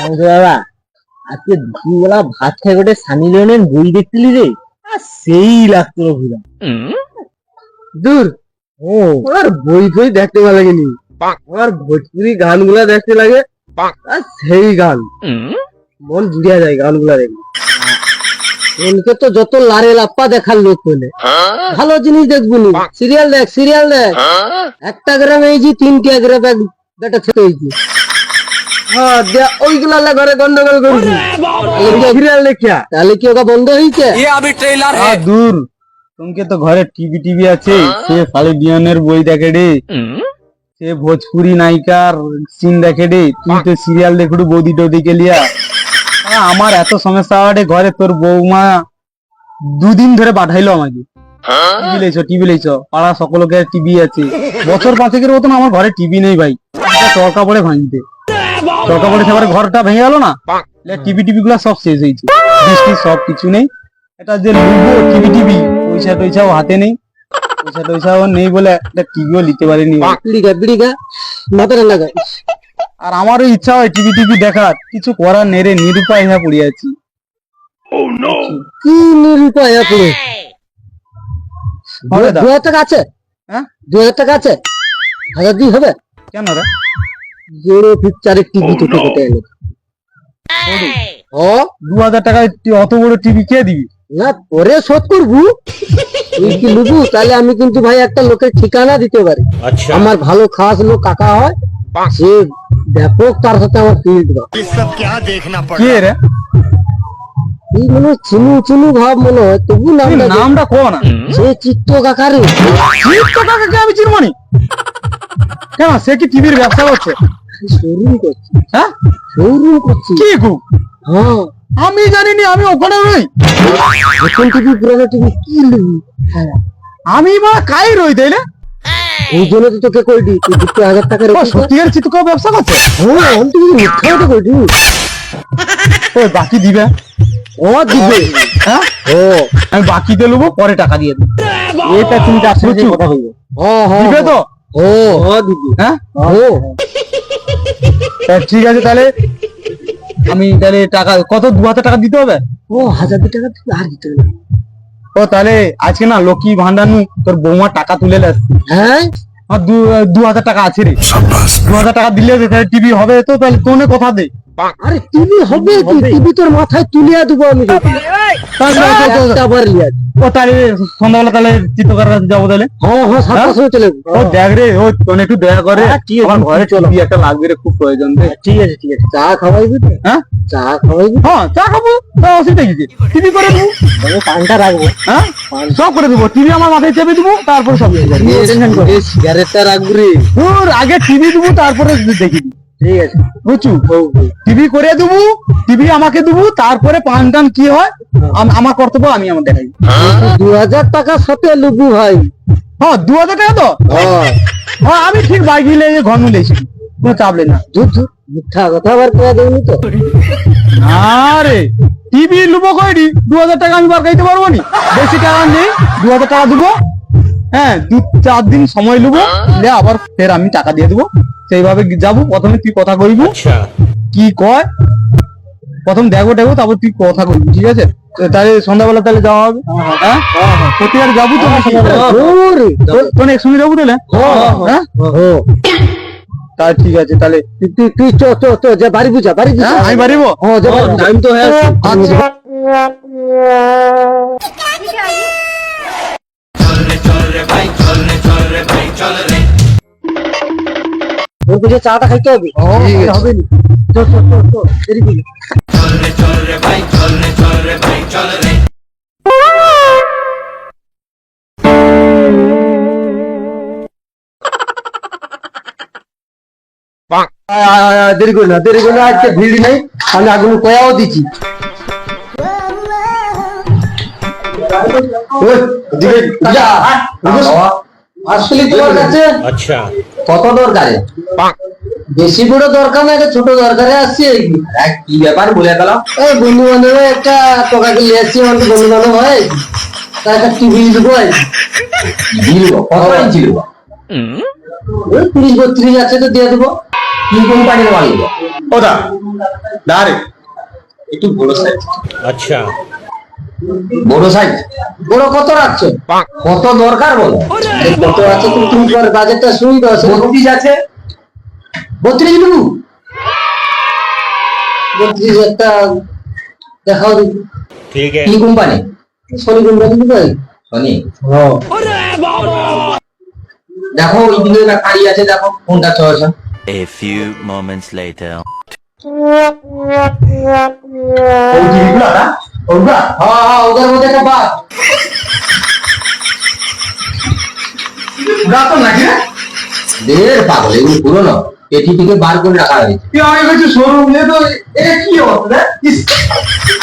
বাবা আজকে দুপুরবেলা ভাত খাই গোটে সানি লিওনের বই দেখছিলি রে? আর সেই লাগতো রে দূর ও। আর বই ফই দেখতে ভালো লাগেনি। আমার ভোজপুরি গানগুলা দেখতে লাগে আর সেই গান। মন জুড়িয়া যায় গানগুলা দেখলে এনকে তো যত লারে লাপ্পা দেখার লোক পেলে ভালো জিনিস দেখবি নি সিরিয়াল দেখ সিরিয়াল দেখ। একটা গ্রামে এই যে তিনটা গ্রাম এক বেটা ছেলে হয়েছে। হ্যাঁ ওইগুলা ঘরে গন্ডগোল করছি সিরিয়াল দেখিয়া তাহলে কি ওটা বন্ধ হয়েছে দূর। তোমাকে তো ঘরে টিভি টিভি আছে। সে খালি বই দেখে রে। সে ভোজপুরি নায়িকার সিন দেখে রে। তুই তো সিরিয়াল দেখুড়ু বৌদি টৌদি কে লিয়া। আমার এত সমস্যা হয় ঘরে তোর বৌমা দুদিন ধরে পাঠাইলো আমাকে। টিভি লেছো টিভি লেছো পাড়া সকলকে টিভি আছে। বছর পাঁচেকের মতন আমার ঘরে টিভি নেই ভাই। চরকা পড়ে ভাঙতে। চরকা পড়ে সেবার ঘরটা ভেঙে গেল না? টিভি টিভি গুলা সব শেষ হয়েছে বৃষ্টি সব কিছু নেই। এটা যে লুবো টিভি টিভি পয়সা টয়সাও হাতে নেই। পয়সা টয়সাও নেই বলে একটা টিভিও নিতে পারিনি। বিড়িগা বিড়িগা মাথাটা লাগা আর আমারও ইচ্ছা হয় টিভি টিভি দেখার। কিছু করার নেড়ে নিরুপায় হয়ে পড়ে আছি। কি নিরুপায় পুরো হবে দু হাজার টাকা আছে? হ্যাঁ? দু হাজার টাকা আছে? হাজার দুই হবে? কেন রে? জোরো একটি oh, এলো। oh? ও অত বড় টিভি কে দিবি? না পরে শোধ তুই কি তাহলে আমি কিন্তু ভাই একটা লোকের ঠিকানা দিতে পারি। আচ্ছা। আমার ভালো খাস লোক কাকা হয় সে ব্যাপক তার সাথে আমার ফিল্ড কে রে? এই মনে চিনু চিনু ভাব মনে হয় তবু নামটা নামটা কোন সে চিত্ত চিত্ত কাকাকে আমি চিনবো কেন? সে কি টিভির ব্যবসা করছে? শোরুম করছি। হ্যাঁ? শোরুম করছি। কি গু? হ্যাঁ। আমি জানিনি আমি ওখানে রই। নতুন টিভি পুরানো টিভি কি লুবি আমি বা কাই রই তাইলে এই জন্য তো তোকে কই দি তুই দুটো হাজার টাকা ও রেখে সত্যিকার চিত্ত ব্যবসা করছে? হ্যাঁ আমি তো মিথ্যা কথা কই দি ওই বাকি দিবে। ও দিবে। হ্যাঁ? ও। আমি বাকিতে নেব পরে টাকা দিয়ে দেবো। এটা তুমি তার সাথে কথা বলব। ও হ্যাঁ দিবে তো? ও। ও দিদি। হ্যাঁ? ও। তা ঠিক আছে তাহলে। আমি তাহলে টাকা কত দু হাজার টাকা দিতে হবে? ও হাজার টাকা তুই আর দিতে হবে ও তাহলে আজকে না লক্ষ্মী ভান্ডার নু তোর বৌমা টাকা তুলে আসছি। হ্যাঁ? আমার দু দু হাজার টাকা আছে রে। দু হাজার টাকা দিলে যে তাহলে টিভি হবে তো তাহলে তোনে কথা দে? আরে টিভি হবে টিভি তোর মাথায় তুলিয়া দেবো আমি। লিয়া। ও তাহলে সন্ধ্যাবেলা তাহলে যাব তাহলে? হ্যাঁ সাতটার সময় চলে ও দেখ রে ও তোনে একটু দয়া করে। ঠিক আছে, আমার ঘরে টিভি একটা লাগবে রে খুব প্রয়োজন রে। ঠিক আছে ঠিক আছে। চা খাওয়াইবি তো হ্যাঁ? চা খাওয়াইবি হ্যাঁ চা খাব তা অসুবিধা কি টিভি করে দেবো। আমি পানটা রাখব। হ্যাঁ? সব করে দেবো। টিভি আমার মাথায় চেপে দেবো তারপর সব সিগারেটটা রাখব রে। তোর আগে টিভি দেবো তারপরে দেখি। ঠিক আছে। বুঝছু? টিভি করে দেবো টিভি আমাকে দেবো তারপরে পান টান কি হয় আমার কর্তব্য আমি আমার দেখাই। দু হাজার টাকার সাথে লুবু ভাই। হ্যাঁ দু হাজার টাকা তো? হ্যাঁ। হ্যাঁ আমি ঠিক বাইক গিলে ঘর নিলেছি কোনো চাপ নেই না। ধুর ধুর মিথ্যা কথা বার করে দেবনি তো। আরে টিভি লুবো কইনি দু হাজার টাকা আমি বার খাইতে পারব নি? বেশি টাকা নেই দু হাজার টাকা দেবো। হ্যাঁ দু চার দিন সময় নেব আবার ফের আমি টাকা দিয়ে দেবো। সেইভাবে যাব প্রথমে তুই কথা কইবি। কি কয়? প্রথম দেখো দেখব তারপর তুই কথা কইবি ঠিক আছে? তাহলে সন্ধ্যাবেলা তাহলে যাওয়া হবে। হ্যাঁ প্রতিবার যাব তো নাকি? ধুর। তো- তোর একসঙ্গে যাব তাহলে? হ্যাঁ ও, তাহলে ঠিক আছে তাহলে তুই- তুই তুই চ চ চ যা বাড়ি বুঝা বাড়ি বুঝা। হ্যাঁ আমি পারিব ও যা বাড়ি টাইম তো হয়ে আচ্ছা। তোর বুঝে চাটা খাইতে হবে। হবে দেরি করি। না দেরি করি না আজকে ভিড় নেই আমি আগুন কয়াও দিচ্ছি যা, আসলে তোমার কাছে আচ্ছা। কত দরকারে? বেশি বড় দরকার না ছোট দরকারে আসছি। কি ব্যাপার বলে গেল এই বন্ধু বান্ধব একটা টোকাকে নিয়ে আসছি আমার বন্ধু বান্ধব হয়। তার একটা টিভি দেবো টিভি কত ইঞ্চি দেবো ওই তিরিশ বত্রিশ আছে তো দিয়ে দেবো। কি কোম্পানির মাল দেবো ওটা দাঁড়ে একটু বড় আচ্ছা। বড় সাইজ বড় কত রাখছো? কত দরকার বলো। কত আছে তুমি তুমি বাজেটটা শুনি দাও বত্রিশ আছে। বত্রিশ বত্রিশ একটা দেখাও কি কোম্পানি সনি কোম্পানি সনি দেখো এইগুলো না কারি আছে দেখো কোনটা choice A few moments later. ওগুলা হ্যাঁ হ্যাঁ ওদের মধ্যে একটা বাস ওরা নাকি দের পাগল এগুলো পুরোনো। পেটি থেকে বার করে রাখা হয়েছে। তুই আমাকে বলছিস শোরুম নিয়ে তো এটা কি অবস্থা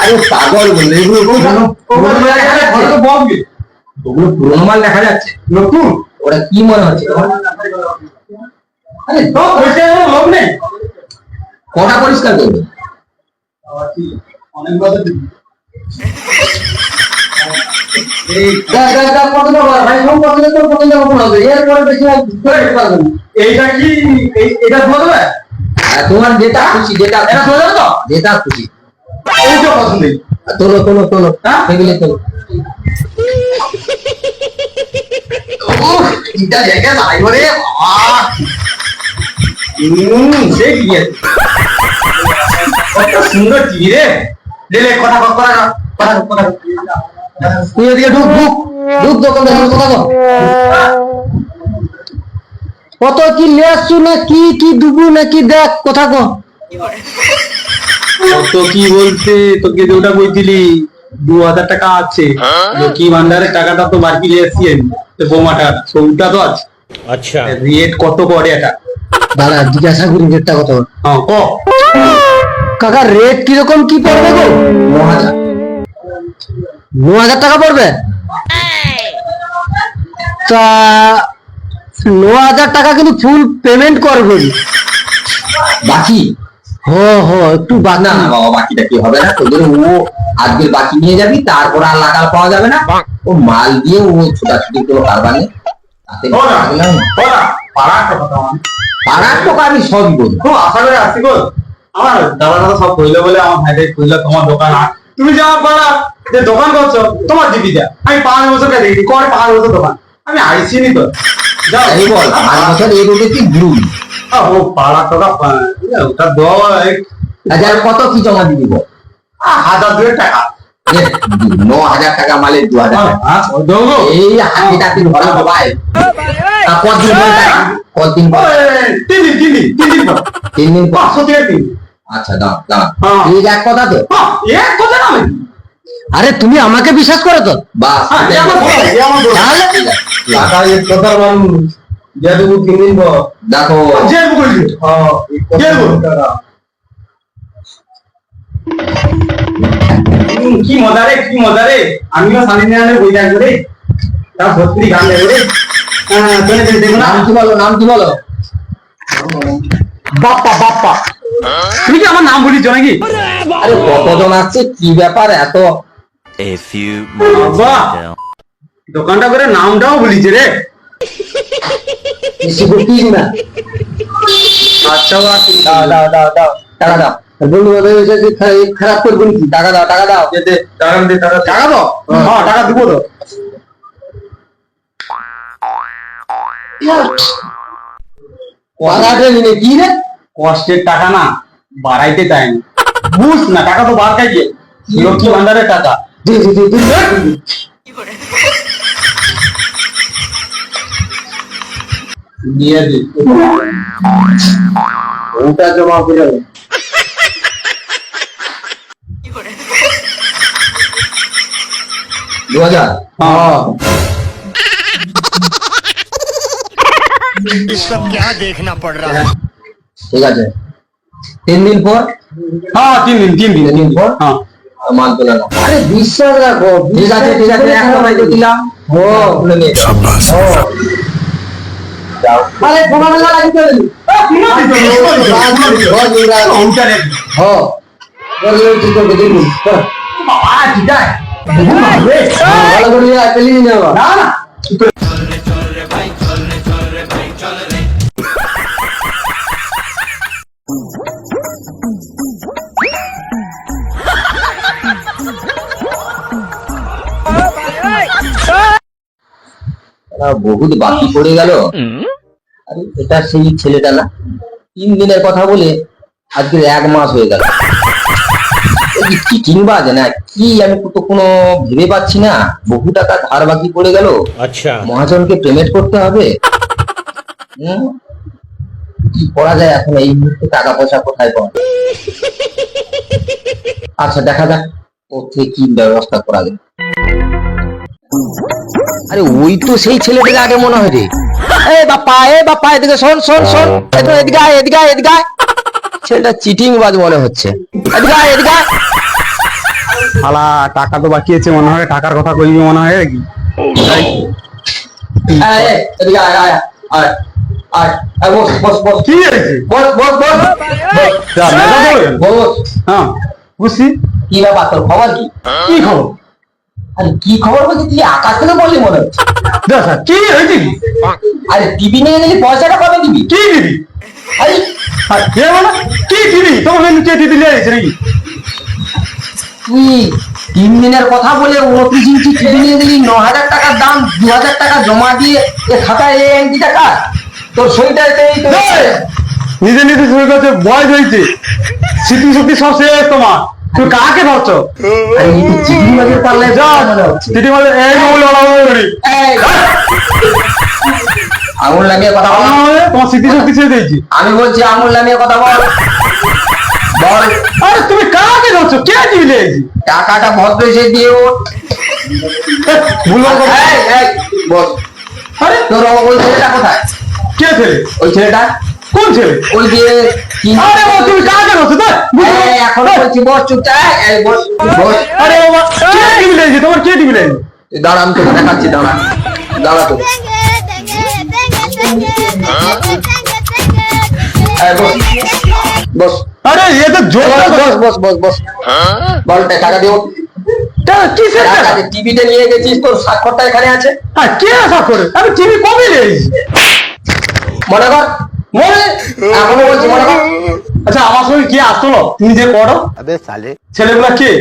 আরে পাগল বলে এগুলো পুরোনো ওগুলো পুরোনো মাল দেখা যাচ্ছে। নতুন? ওরা কি মনে হচ্ছে? আরে তো পয়সা এর লোক নেই। কটা পরিষ্কার করবে? অনেক আর তোমার যেটা খুশি যেটা যেটা খুশি। তোলো তোলো তোলো। হ্যাঁ? তোলো। এটা জায়গা নাই বলে সে কি? সুন্দর রে। দিলে কথা কথা কথা কথা তুই এদিকে ঢুক ঢুক ঢুক দোকান কথা কত কি লেসু না কি কি না কি দেখ কথা কো কত কি তোকে যেটা বই দিলি দু হাজার টাকা আছে। হ্যাঁ? লক্ষ্মী ভান্ডারের টাকাটা তো বাকি এসছি বোমাটা সৌটা তো আছে। আচ্ছা। রেট কত করে এটা? দাঁড়া জিজ্ঞাসা করি রেটটা কত? হ্যাঁ ক? হ্যাঁ। কাকা রেট কীরকম কি পড়বে গো? ন হাজার টাকা পড়বে? তা ন হাজার টাকা কিন্তু ফুল পেমেন্ট করব বাকি? হ হ একটু বাকি। না না বাবা বাকিটা কি হবে না? তোদের ও আজকে বাকি নিয়ে যাবি তারপর আর লাগাল পাওয়া যাবে না। ও মাল দিয়ে ও ছোটাছুটি কোনো কারবার নেই পাড়ার কথা আমি। সবই বলি। খুব আশা করে আসছি গো। আমার দাদা দাদা সব কইলো বলে আমার ভাইদের কইলো তোমার দোকান আর তুমি যা পাড়া যে দোকান করছ তোমার জীবিকা। আমি পাঁচ বছর কে দেখি করে পাঁচ বছর দোকান। আমি আইসি নি তো। যাও। এই বল পাঁচ বছর এই রোডে কি গ্রুপ ও পাড়া টাকা ওটা দেওয়া হাজার কত কি জমা দিবি বল? হাজার দুয়েক টাকা। ন হাজার টাকা মালের দু হাজার টাকা। হ্যাঁ। এই হাতি টাতি ভরা সবাই। কদিন পর কদিন তিন দিন তিন দিন তিন দিন পাঁচশো তিন দিন। আচ্ছা দাও দাও হ্যাঁ। ঠিক এক কথা তো। হ্যাঁ, এক কথা না আরে তুমি আমাকে বিশ্বাস করো তো? বাস হ্যাঁ, টাকা এক কথার দেখো। হ্যাঁ কি মজা রে কি মজা রে। আমিও সামনে নিয়ে বই থাকব রে। তার গান দেবো রে। হ্যাঁ নাম কি বলো নাম কি বলো? বাপ্পা বাপ্পা। তুমি কি আমার নাম বলিছ নাকি? আরে কতজন আসছে? কি ব্যাপার এত? Few moments দোকানটা করে নামটাও বলিছে রে। বেশি বকিস না। আচ্ছা বাবা, তুমি দাও দাও দাও দাও টাকা দাও। বন্ধু বান্ধব খারাপ করব নাকি টাকা দাও টাকা দাও। দে, টাকা দে টাকা টাকা দাও? হ্যাঁ টাকা দিব তো। নিলে কি রে? কষ্টের টাকা না বাড়াইতে চায়নি বুঝ না টাকা তো বার খাইছে লক্ষ্মী ভান্ডারের টাকা দে দে দে দে দে। দিয়ে দি ওটা জমা করে দাও। দু হাজার হ্যাঁ ये सब क्या देखना पड़ रहा है ঠিক আছে? তিন দিন পর? হ্যাঁ তিন দিন তিন দিন তিন পর। হ্যাঁ। মাল তোলা দাও আরে বিশ্বাস রাখো ঠিক আছে ঠিক আছে এক সময় তো দিলাম। ও। খুলে নিয়ে যাও। আরে মেলা লাগি চলে বলে ঠিক ভালো করে যাবা না না বহুত বাকি পড়ে গেল। আরে এটা সেই ছেলেটা না। তিন দিনের কথা বলে আজকে এক মাস হয়ে গেল। কি কিংবা না? কি আমি তো কোনো ভেবে পাচ্ছি না। বহু টাকা ধার বাকি পড়ে গেল। আচ্ছা। মহাজনকে পেমেন্ট করতে হবে। কি করা যায় এখন? এই মুহূর্তে টাকা পয়সা কোথায় পাওয়া আচ্ছা দেখা যাক। কোথায় কি ব্যবস্থা করা যায়। আরে ওই তো সেই ছেলেটাকে আগে মনে হয় রে এ বাপ্পা এ বাপ্পা এদিকে শোন শোন শোন এদিকে আয়, এদিকে আয়, এদিকে আয়। ছেলেটা চিটিং বাজ মনে হচ্ছে এদিকে আয়, এদিকে আয়। শালা টাকা তো বাকি আছে মনে হয় টাকার কথা কইবি মনে হয় নাকি এদিকে আয়, আয়, আয়, বস, বস, বস। কি হয়েছে বস, বস, বস। বস। হ্যাঁ বুঝছি কি ব্যাপার তোর খবর কি কি খবর আরে কি খবর বলছি? তুই আকাশ থেকে বললি মনে হচ্ছে। কি হয়েছে আরে টিভি নিয়ে গেলি পয়সাটা কবে দিবি? কি দিবি? আরে আর কে বলে কি দিবি? তোমাকে কে দিবি লিয়ে আইছে নাকি? তুই তিন দিনের কথা বলে উনত্রিশ ইঞ্চি টিভি নিয়ে গেলি ন হাজার টাকার দাম দু হাজার টাকা জমা দিয়ে এ খাতায় এই এমপি টাকা তোর সইটাতে এই তো নিজে নিজে শুরু করছে বয়স হয়েছে। স্মৃতি শক্তি সব শেষ তোমার। তুমি কাকে ভাবছ পারলে যা এই বলে লড়াই আঙুল নামিয়ে কথা বল। তোমার স্মৃতি শক্তি ছেড়ে দিয়েছি। আমি বলছি আঙুল নামিয়ে কথা বল। বল। আরে তুমি কাকে ভাবছ কে দিবি লিয়ে টাকাটা ভদ্র এসে দিয়ে ও ভুল বস আরে তোর ওই ছেলেটা কোথায়? কে ছেলে? ওই ছেলেটা? কোন ছেলে? ওই যে আরে ও তুমি ভাবছ তাই এই, এখন বলছি বস চুপচাপ বস বস। আরে বাবা কে দিবি লিয়ে তোমার কে দিবি লিয়ে দাঁড়া আমি তোকে দেখাচ্ছি দাঁড়া। দাঁড়া তো। বস। বস। আরে এ তো জোর বস বস বস বস বস। বল টা- টাকা দিও টিভিতে নিয়ে গেছিস তোর স্বাক্ষরটা এখানে আছে? হ্যাঁ কে করে আমি টিভি কবে লিয়ে মনে কর এখনও বলছি মনে আচ্ছা আমার সঙ্গে কে আসলো তুমি যে করো ছেলেগুলা কে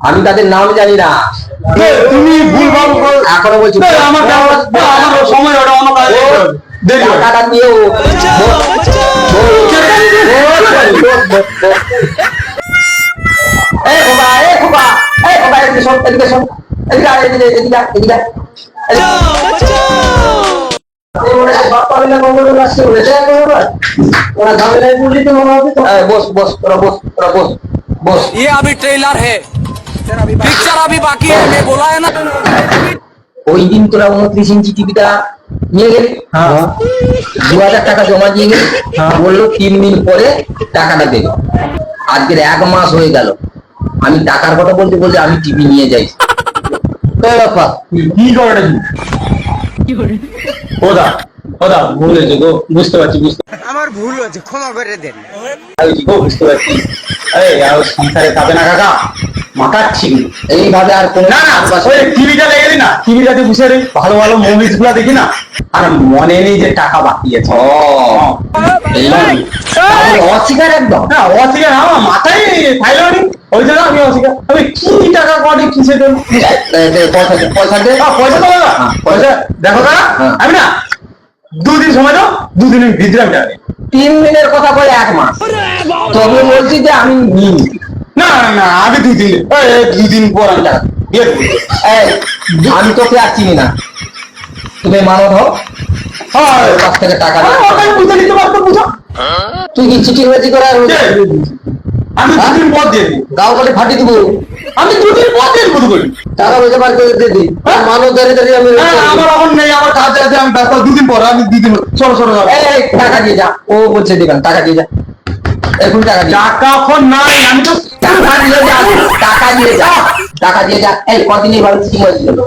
আমি তাদের নাম জানি না তুমি ভুল ভালো করো এখনও বলছি আমার আমার সময় ওটা অন্য কাজে যেতে হবে। দেখি ওটা। টাকাটা দিও এই খোকা এই খোকা এই খোকা এদিকে শোন এদিকে শোন এদিকে এদিকে এদিকে এদিকে ये अभी ट्रेलर है पिक्चर अभी बाकी है मैं बोला है ना ওই দিন তোরা উনত্রিশ ইঞ্চি টিভিটা নিয়ে গেলি হ্যাঁ দু হাজার টাকা জমা দিয়ে গেলি বললো তিন দিন পরে টাকাটা দেবে আজকের এক মাস হয়ে গেল আমি টাকার কথা বলতে বলতে আমি টিভি নিয়ে যাই এই ব্যাপার কি করে ওদা ওদা ভুল হয়েছে গো বুঝতে পারছি বুঝতে আমার ভুল হয়েছে ক্ষমা করে দেন। পারছি গো বুঝতে পারছি। এই আর সংসারে না কাকা। এইভাবে আর কোন না না ওই টিভিটা লেগে গেলি না টিভিটাতে বসে রে ভালো ভালো মুভিসগুলা দেখি না। আর মনে নেই যে টাকা বাকি আছে। ও। অস্বীকার একদম। না অস্বীকার আমার মাথায় নি ওই জন্য আমি অস্বীকার আমি কি টাকা কটি কিসে দেবো পয়সা দে, পয়সা দে। পয়সা দেবা হ্যাঁ, পয়সা। দেখো হ্যাঁ। আমি না দুদিন সময় দাও দুদিনের ভিতরে আমি তিন দিনের কথা বলে এক মাস। তবে বলছি যে আমি নিই না না আমি দুদিন এই, এই, দুদিন পর আমি টাকা দিই। আমি তোকে আর চিনি না। তুমি মানব হও। কাছ থেকে টাকা আরে, নিয়ে ওকে বুঝে নিতে পারতো বুঝো। তুই কি চিঠি মেজি করে আমি দুদিন পর দিয়ে গাও করে ফাটি দিব। আমি দুদিন পর দিয়ে দেবো করি টাকা পয়সা বার করে দিয়ে দিই মানব দাঁড়িয়ে দাঁড়িয়ে আমি আমার এখন নেই আমার কাজ আছে আমি ব্যস্ত দুদিন পর আমি দুদিন সরো সরো সরো। এই, এই, টাকা দিয়ে যা। ও বলছে দিবেন টাকা দিয়ে যা। এখন টাকা দিয়ে যা। টাকা এখন নাই আমি তো টাকা দিয়ে যা। টাকা দিয়ে যা। টাকা দিয়ে যা। এই কদিন এবার কি বলছিল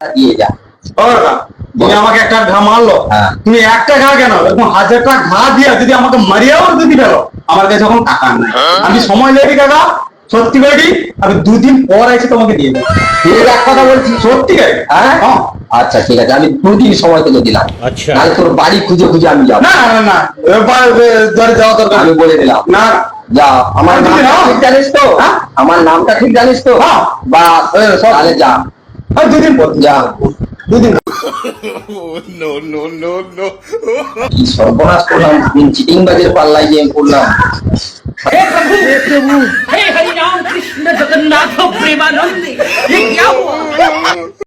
দিয়ে যা তুমি আমাকে একটা ঘা মারলো। হ্যাঁ। তুমি একটা ঘা কেন? এরকম হাজারটা ঘা দিয়া যদি আমাকে মারিয়াও যদি ফেলো আমার কাছে এখন টাকা নাই। আমি সময় লেগে কাকা সত্যি করে আমি দুদিন পর এসে তোমাকে দিয়ে দেবো। এক কথা বলছি সত্যি করে? হ্যাঁ? হ্যাঁ। আচ্ছা ঠিক আছে আমি দুদিন সময় তোকে দিলাম। আচ্ছা। তোর বাড়ি খুঁজে খুঁজে আমি যাব। না না না ধরে যাওয়া দরকার আমি বলে দিলাম। না। যা আমার নামটা ঠিক জানিস তো? আমার নামটা ঠিক জানিস তো? বা তাহলে যা। দুদিন পর যা দুদিন কি সর্বনাশ করলাম চিটিং বাজের পাল্লায় যে পড়লাম हे हरिराम कृष्ण जगन्नाथ प्रेमानंद ये क्या हुआ